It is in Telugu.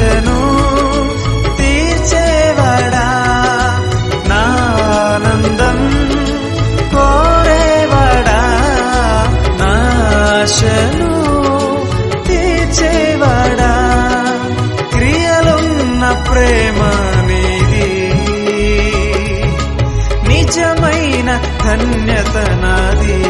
ఆశను తీర్చేవాడా? నానందం కోరేవాడా? నా ఆశను తీర్చేవాడా? క్రియలున్న ప్రేమ నీది. నిజమైన ధన్యతనాది